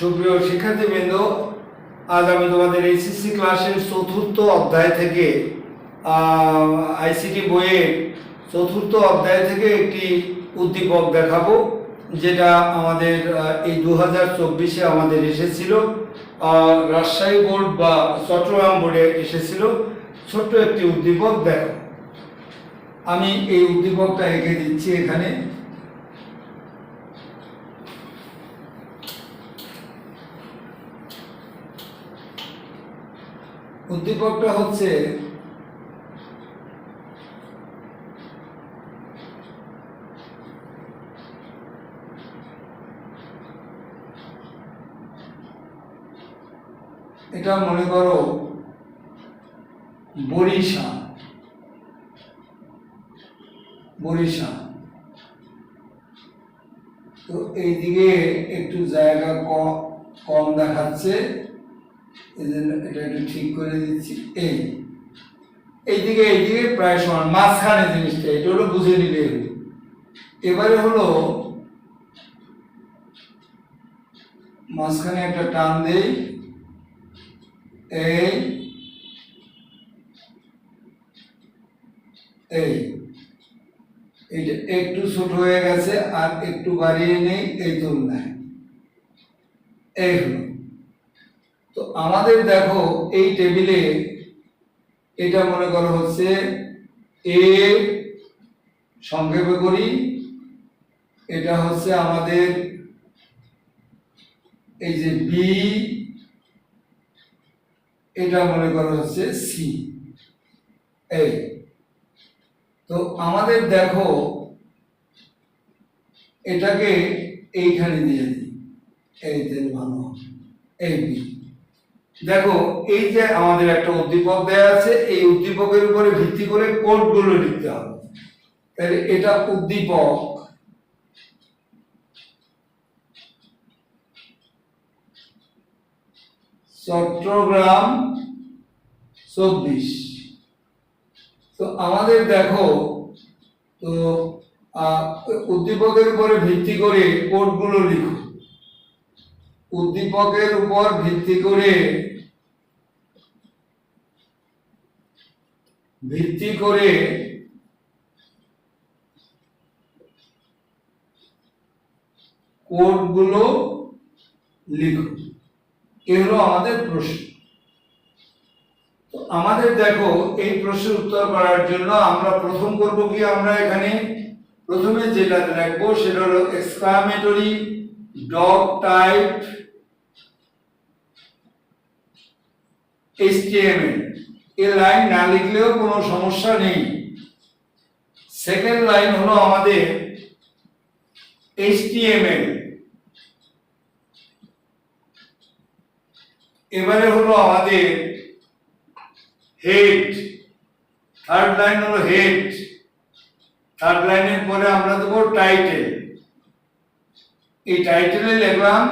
সুপ্রিয় শিক্ষার্থীবৃন্দ, আজ আমি তোমাদের এইচএসসি ক্লাসের চতুর্থ অধ্যায় থেকে আইসিটি বইয়ের চতুর্থ অধ্যায় থেকে একটি উদ্দীপক দেখাবো, যেটা আমাদের এই দু হাজার চব্বিশে আমাদের এসেছিল রাজশাহী বোর্ড বা চট্টগ্রাম বোর্ডে এসেছিল। ছোট্ট একটি উদ্দীপক দেখো। আমি এই উদ্দীপকটা এঁকে দিচ্ছি এখানে। উদ্দীপকটা হচ্ছে এটা মনে করো বরিশা বরিশা তো এইদিকে একটু জায়গা কম কম দেখাচ্ছে। এই জন্য এটা একটু ঠিক করে দিচ্ছি। এই, এইদিকে এইদিকে প্রায় সমান, মাঝখানে জিনিসটা, এটা হলো বুঝে নিলে এবারে হলো, মাঝখানে একটা টান দেই। এই এই এইটা একটু ছোট হয়ে গেছে আর একটু বাড়িয়ে নেই, এই তুলনায়। এই হলো। তো আমাদের দেখো এই টেবিলে এটা মনে করো হচ্ছে এ সংক্ষেপে করি। এটা হচ্ছে আমাদের এই যে বি, এটা মনে করো হচ্ছে সি এই তো আমাদের দেখো এটাকে এইখানে দিয়ে দিই। এই ভালো। এই বি। দেখো, এই যে আমাদের একটা উদ্দীপক দেয়া আছে, এই উদ্দীপকের উপরে ভিত্তি করে কোডগুলো লিখতে হবে। তাহলে এটা উদ্দীপক। চট্টগ্রাম চব্বিশ। তো আমাদের দেখো, তো উদ্দীপকের উপরে ভিত্তি করে কোডগুলো লিখো। উদ্দীপকের উপর ভিত্তি করে ভিত্তি করে কোডগুলো লিখো। এ হলো আমাদের প্রশ্ন। তো আমাদের দেখো, এই প্রশ্নের উত্তর করার জন্য আমরা প্রথম করব কি? আমরা এখানে প্রথমে যেটা লিখব সেটা হলো এক্সক্লামেটরি ডগ টাইপ HTML এ লাইন না লিখলেও কোনো সমস্যা নেই। সেকেন্ড লাইন হলো আমাদের HTML এবারে হলো আমাদের হেড থার্ড লাইন হলো হেড থার্ড লাইনের পরে আমরা দেবো টাইটেল এই টাইটেলে লিখলাম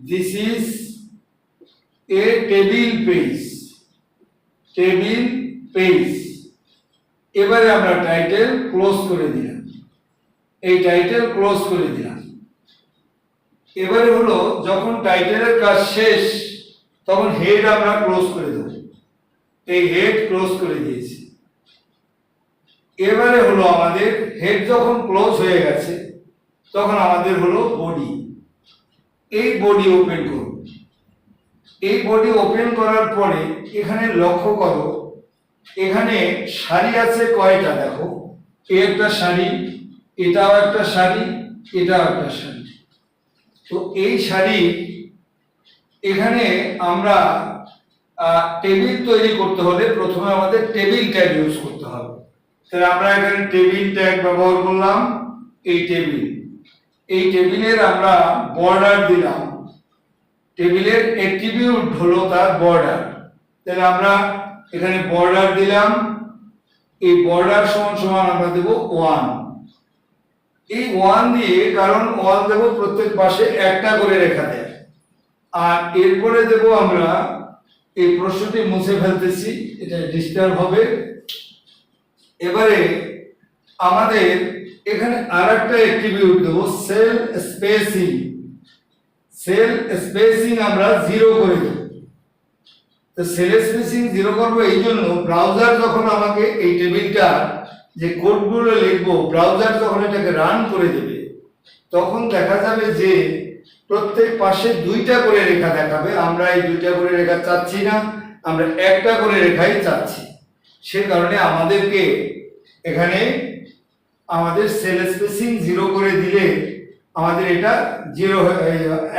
this is a table page table page এবারে আমরা টাইটেল ক্লোজ করে দিলাম। এই টাইটেল ক্লোজ করে দিলাম। এবারে হলো, যখন টাইটেলের কাজ শেষ, তখন হেড আমরা ক্লোজ করে দেব। এই হেড ক্লোজ করে দিয়েছি। এবারে হলো আমাদের, হেড যখন ক্লোজ হয়ে গেছে, তখন আমাদের হলো বডি। এই বডি ওপেন করব। এই বডি ওপেন করার পরে এখানে লক্ষ্য করো, এখানে শাড়ি আছে কয়টা দেখো? এ একটা সারি এটাও একটা শাড়ি, এটাও একটা শাড়ি। তো এই শাড়ি এখানে আমরা টেবিল তৈরি করতে হলে প্রথমে আমাদের টেবিল ট্যাগ ইউজ করতে হবে। তাহলে আমরা এখানে টেবিল ট্যাগ ব্যবহার করলাম, এই টেবিল এই টেবিলের আমরা বর্ডার দিলাম। টেবিলের অ্যাট্রিবিউট হলো তার বর্ডার তাহলে আমরা এখানে বর্ডার দিলাম। এই বর্ডার সমান সমান আমরা দেব ওয়ান এই ওয়ান দিয়ে কারণ ওয়ান দেবো প্রত্যেক পাশে একটা করে রেখা দেয়। আর এরপরে দেব আমরা এই প্রশ্নটি মুছে ফেলতেছি, এটা ডিস্টার্ব হবে। এবারে আমাদের এখানে আর একটা অ্যাট্রিবিউট দেবো সেল স্পেসিং সেল স্পেসিং আমরা জিরো করে দেব। তো সেল স্পেসিং জিরো করব এই জন্য ব্রাউজার যখন আমাকে এই টেবিলটা, যে কোডগুলো লিখব ব্রাউজার যখন এটাকে রান করে দেবে, তখন দেখা যাবে যে প্রত্যেক পাশে দুইটা করে রেখা দেখাবে। আমরা এই দুইটা করে রেখা চাচ্ছি না, আমরা একটা করে রেখাই চাচ্ছি। সে কারণে আমাদেরকে এখানে আমাদের সেল স্পেসিং জিরো করে দিলে আমাদের এটা জিরো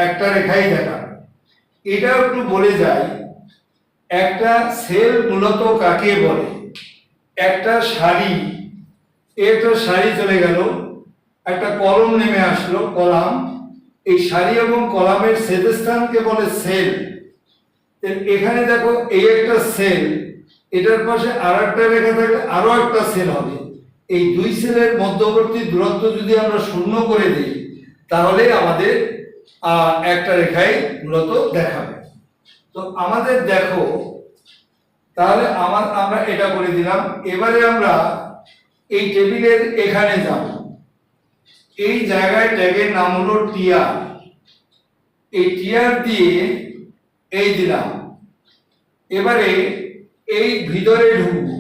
একটা রেখাই দেখা। এটাও একটু বলে যাই, একটা সেল মূলত কাকে বলে? একটা শাড়ি। একটা শাড়ি চলে গেল, একটা কলম নেমে আসলো, কলাম। এই সারি এবং কলামের ছেদস্থানকে বলে সেল। এখানে দেখো, এই একটা সেল, এটার পাশে আর একটা রেখা থাকলে আরও একটা সেল হবে। এই দুই সেলের মধ্যবর্তী দূরত্ব যদি আমরা শূন্য করে দিই তাহলে আমাদের একটা রেখাই মূলত দেখাবে। তো আমাদের দেখো, তাহলে আমার, আমরা এটা করে দিলাম। এবারে আমরা এই টেবিলের এখানে যাব। এই জায়গায় ট্যাগের নাম হলো টিআর এই টিআর দিয়ে এই দিলাম। এবারে এই ভিতরে ঢুকবো।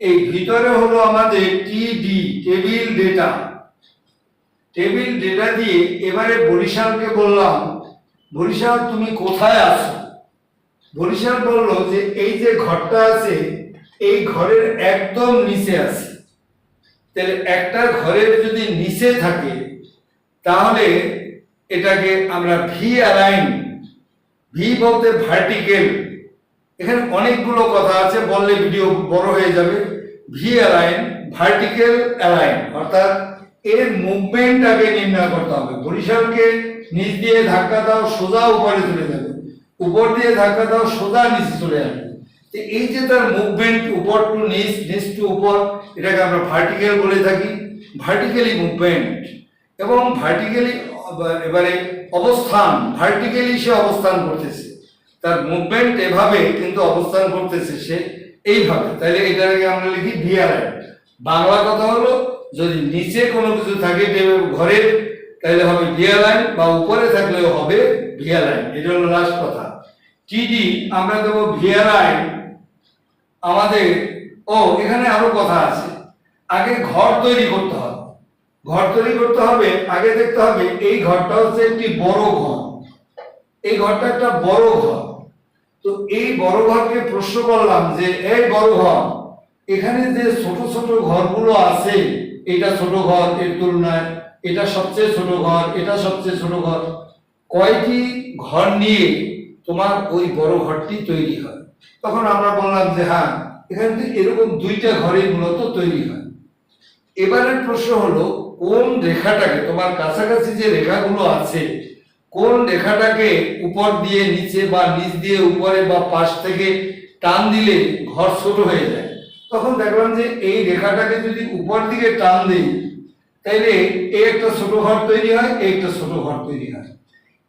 এই ভিতরে হলো আমাদের টিডি, টেবিল ডেটা। টেবিল ডেটা দিয়ে এবারে বরিশালকে বললাম, বরিশাল, তুমি কোথায় আছো? বরিশাল বলল যে, এই যে ঘরটা আছে, এই ঘরের একদম নিচে আছে। তাহলে একটা ঘরের যদি নিচে থাকে, তাহলে এটাকে আমরা ভি অ্যালাইন ভি বলতে ভার্টিকেল এখানে অনেকগুলো কথা আছে, বললে ভিডিও বড় হয়ে যাবে। ভি অ্যালাইন ভার্টিক্যাল অ্যালাইন অর্থাৎ এর মুভমেন্টটাকে নির্ণয় করতে হবে। বরিশালকে নিচ দিয়ে ধাক্কা দাও, সোজা উপরে চলে যাবে। উপর দিয়ে ধাক্কা দাও, সোজা নিচে চলে যাবে এই যে তার মুভমেন্ট উপর টু নিচ নিচ টু উপর, এটাকে আমরা ভার্টিক্যাল বলে থাকি। ভার্টিক্যালি মুভমেন্ট এবং ভার্টিক্যালি এবারে অবস্থান ভার্টিক্যালি সে অবস্থান করতেছে। তার মুভমেন্ট এভাবে কিন্তু অবস্থান করতেছে সে এইভাবে। তাহলে এটাকে আমরা লিখি ভিআরআই বাংলা কথা হলো যদি নিচে কোনো কিছু থাকে ঘরে, তাহলে হবে ভিয়া লাইন বা উপরে থাকলেও হবে ভিয়া লাইন এটা হলো লাস্ট কথা। টিডি আমরা দেবো ভিয়া লাইন আমাদের, ও, এখানে আরও কথা আছে। আগে ঘর তৈরি করতে হবে। ঘর তৈরি করতে হবে, আগে দেখতে হবে এই ঘরটা হচ্ছে একটি বড় ঘর। এই ঘরটা একটা বড় ঘর। তো এই বড় ঘরকে প্রশ্ন করলাম যে, এই বড় ঘর, এখানে যে ছোট ছোট ঘরগুলো আছে এটা ছোট ঘর, এর তুলনায় এটা সবচেয়ে ছোট ঘর, এটা সবচেয়ে ছোট ঘর। কয়টি ঘর নিয়ে তোমার ওই বড় ঘরটি তৈরি হয়? তখন আমরা বললাম যে হ্যাঁ এখানে তো এরকম দুইটা ঘরই মূলত তৈরি হয়। এবারের প্রশ্ন হলো, কোন রেখাটাকে, তোমার কাছাকাছি যে রেখাগুলো আছে, কোন রেখাটাকে উপর দিয়ে নিচে বা নিচ দিয়ে উপরে বা পাশ থেকে টান দিলে ঘর ছোট হয়ে যায়? তখন দেখলাম যে এই রেখাটাকে যদি উপর দিকে টান দিই, তাইলে এই একটা ছোট ঘর তৈরি হয় এই একটা ছোট ঘর তৈরি হয়।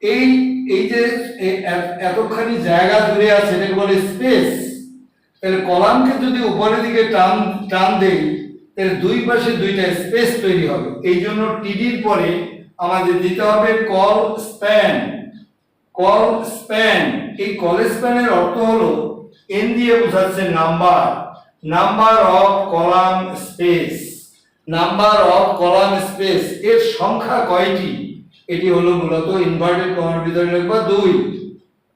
এই এই যে এতখানি জায়গা জুড়ে আছে, এটাকে বলে স্পেস তাহলে কলামকে যদি উপরের দিকে টান টান দেই তাহলে দুই পাশে দুইটা স্পেস তৈরি হবে। এই জন্য টিডির পরে আমাদের দিতে হবে কল স্প্যান কল স্প্যান। এই কল স্প্যানের অর্থ হলো, এন দিয়ে বোঝাচ্ছে number. Number of column space number of column space এর সংখ্যা কয়টি? এটি হলো মূলত ইনভার্টেড কমার ভিতরে লিখবা দুই।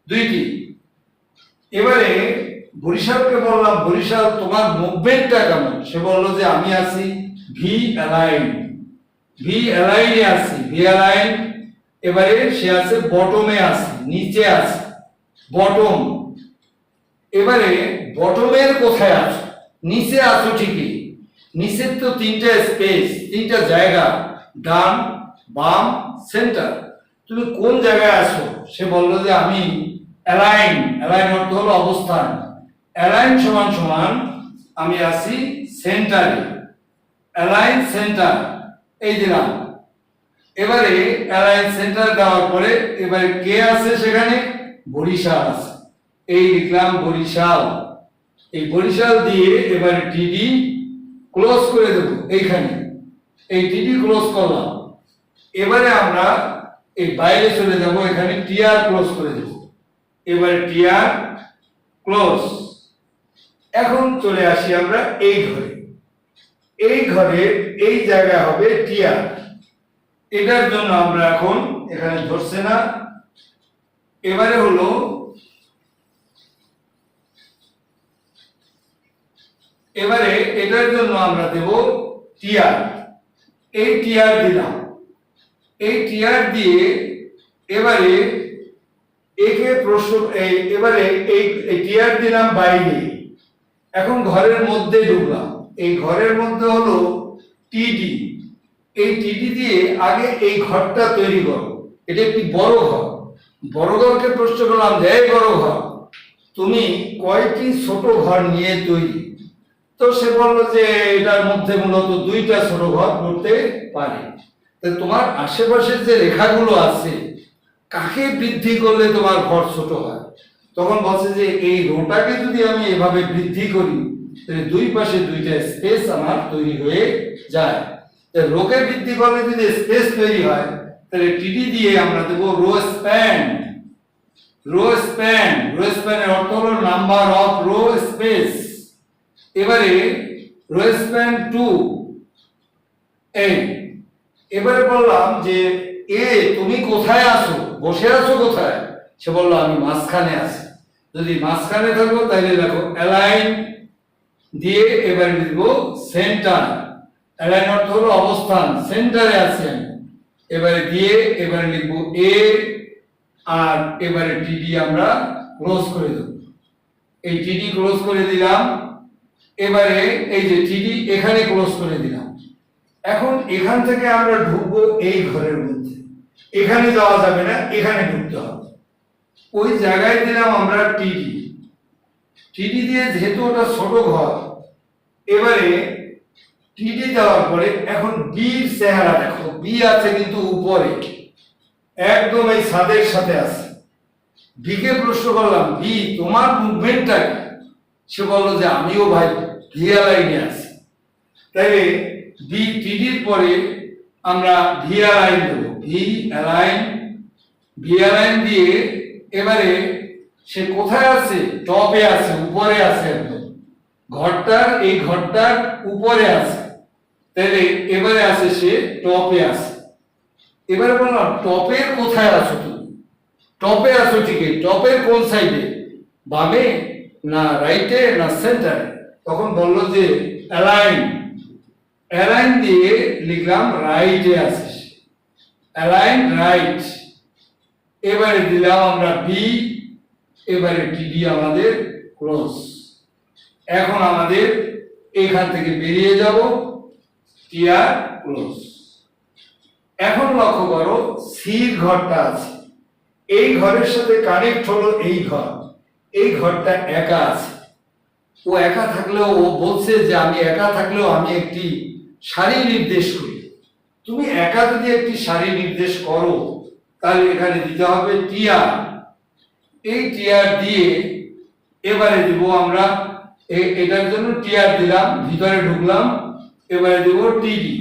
দুইটি। এবারে বরিশালকে বললাম, বরিশাল, তোমার মুভমেন্টটা কেমন? সে বলল যে, আমি আছি ভি অ্যালাইন ভি অ্যালাইনে আছি। ভি অ্যালাইন এবারে সে আছে বটমে আছে, নিচে আছে। বটম এবারে বটমের কোথায় আছো? নিচে আছো ঠিকই। নিচের তো তিনটা স্পেস তিনটা জায়গা, ডান, বাম সেন্টার তুমি কোন জায়গায় আছো? সে বলল যে আমি অ্যালাইন অ্যালাইন অর্থ হলো অবস্থান। অ্যালাইন সমান সমান আমি আছি সেন্টারে অ্যালাইন সেন্টার এই দিলাম এবারে অ্যালাইন সেন্টার দেওয়ার পরে এবারে কে আছে সেখানে? বরিশাল আছে। এই লিখলাম বরিশাল। এই বরিশাল দিয়ে এবারে টিডি ক্লোজ করে দেব, এইখানে। এই টিডি ক্লোজ করলাম। এবারে আমরা এই বাইরে চলে যাব, এখানে টিআর ক্লোজ করে দেব। এবারে টিআর ক্লোজ এখন চলে আসি আমরা এই ঘরে। এই ঘরে, এই জায়গায় হবে টিআর এটার জন্য আমরা এখন এখানে ধরছে না। এবারে হলো এবারে এটার জন্য আমরা দেব টিআর এই টিআর দিলাম। এই টিআর দিয়ে এবারে একে প্রশ্ন, এই এবারে এই টিআর দিলাম বাইরে এখন ঘরের মধ্যে ঢুকলাম। এই ঘরের মধ্যে হলো টিডি এই টিডি দিয়ে আগে এই ঘরটা তৈরি করো। এটা একটি বড় ঘর। বড় ঘরকে প্রশ্ন করলাম যে বড় ঘর, তুমি কয়টি ছোট ঘর নিয়ে তৈরি? তো সে বলল যে এটার মধ্যে মূলত দুইটা ঘর করতে পারে। তোমার আশেপাশের যে রেখাগুলো আছে, কাকে বৃদ্ধি করলে তোমার ঘর ছোট হয়? তখন বলছে যে এই রোটাকে যদি আমি এভাবে বৃদ্ধি করি, তাহলে দুই পাশে দুইটা স্পেস আমার তৈরি হয়ে যায়। রোকে বৃদ্ধি করলে যদি স্পেস তৈরি হয়, তাহলে টিডি দিয়ে আমরা দেবো row span. Row span, row স্প্যানের অর্থ হলো নাম্বার অফ রো স্পেস। এবারে রো টু, এই, এবারে বললাম যে, এ, তুমি কোথায় আছো? বসে আছো কোথায়? সে বলল, আমি মাঝখানে আছি। যদি মাঝখানে থাকো তাহলে দেখো অ্যালাইন দিয়ে এবারে লিখব সেন্টার অ্যালাইন অর্থ হলো অবস্থান সেন্টারে আছি আমি। এবারে দিয়ে এবারে লিখব এ আর এবারে টিডি আমরা ক্লোজ করে দেব। এই টিডি ক্লোজ করে দিলাম। এবারে এই যে টিডি এখানে ক্লোজ করে দিলাম। এখন এখান থেকে আমরা ঢুকবো এই ঘরের মধ্যে। এখানে যাওয়া যাবে না, এখানে ঢুকতে হবে। ওই জায়গায় দিলাম আমরা টিডি টিডি দিয়ে যেহেতু ওটা ছোট ঘর, এবারে টিডি দেওয়ার পরে এখন বির চেহারা দেখো। বি আছে কিন্তু উপরে। একদম এই ছাদের সাথে আছে। বিকে প্রশ্ন করলাম, বি, তোমার মুভমেন্টটা সে বলল যে, আমিও ভাই। ভিয়া লাইনে আছি তাইলে বি টিডির পরে আমরা ভিয়া লাইন দেবো। ভি অ্যালাইন ভিয়া লাইন দিয়ে এবারে সে কোথায় আছে? টপে আছে, উপরে আছে একদম। ঘরটার, এই ঘরটার উপরে আছে। তাহলে এবারে আছে সে টপে আছে। এবারে বললাম টপের কোথায় আছো তুমি? টপে আছো ঠিকই। টপের কোন সাইডে বামে না রাইটে না সেন্টারে তখন বলল যে, অ্যালাইন। অ্যালাইন দিয়ে লিখলাম, রাইটে আছে অ্যালাইন, রাইট। এবারে দিলাম আমরা বি এবারে টিডি আমাদের ক্লোজ এখন আমাদের এখান থেকে বেরিয়ে যাব টিআর ক্লোজ এখন লক্ষ্য করো সির ঘরটা আছে। এই ঘরের সাথে কানেক্ট হলো এই ঘর। এই ঘরটা একা আছে। ও একা থাকলেও ও বলছে যে আমি একা থাকলেও আমি একটি সারি নির্দেশ করি। তুমি একা যদি একটি সারি নির্দেশ করো, তাহলে এখানে দিতে হবে টিআর এই টিআর দিয়ে এবারে দিব আমরা এটার জন্য টিআর দিলাম, ভিতরে ঢুকলাম, এবারে দিব টিডি।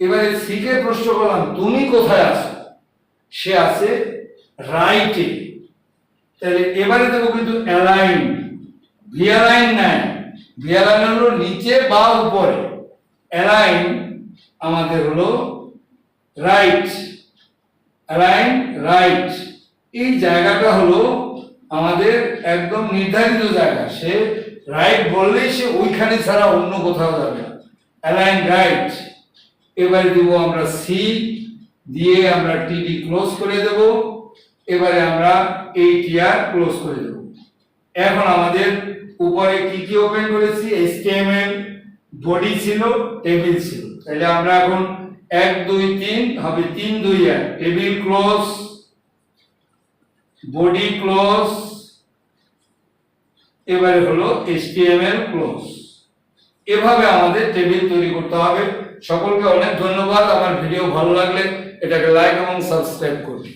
এবারে সিকে প্রশ্ন করলাম, তুমি কোথায় আছো? সে আছে রাইটে। তাহলে এবারে দেবো কিন্তু ভিয়ালাইন নাই। ভিয়ালাইন হলো নিচে বা উপরে। অ্যালাইন আমাদের হলো রাইট অ্যালাইন রাইট এই জায়গাটা হলো আমাদের একদম নির্ধারিত জায়গা। সে রাইট বললেই সে ওইখানে ছাড়া অন্য কোথাও যাবে অ্যালাইন রাইট এবারে দিব আমরা সি দিয়ে আমরা টিডি ক্লোজ করে দেব। এবারে আমরা এই টিআর ক্লোজ করে দেব। এখন আমাদের উপরে কি কি ওপেন করেছি? এইচটিএমএল বডি ছিল টেবিল ছিল। তাহলে আমরা এখন এক, দুই, তিন, হবে তিন, দুই, এক। টেবিল ক্লোজ বডি ক্লোজ এবারে হলো এইচটিএমএল ক্লোজ এভাবে আমাদের টেবিল তৈরি করতে হবে। সকলকে অনেক ধন্যবাদ। আমার ভিডিও ভালো লাগলে এটাকে লাইক এবং সাবস্ক্রাইব করুন।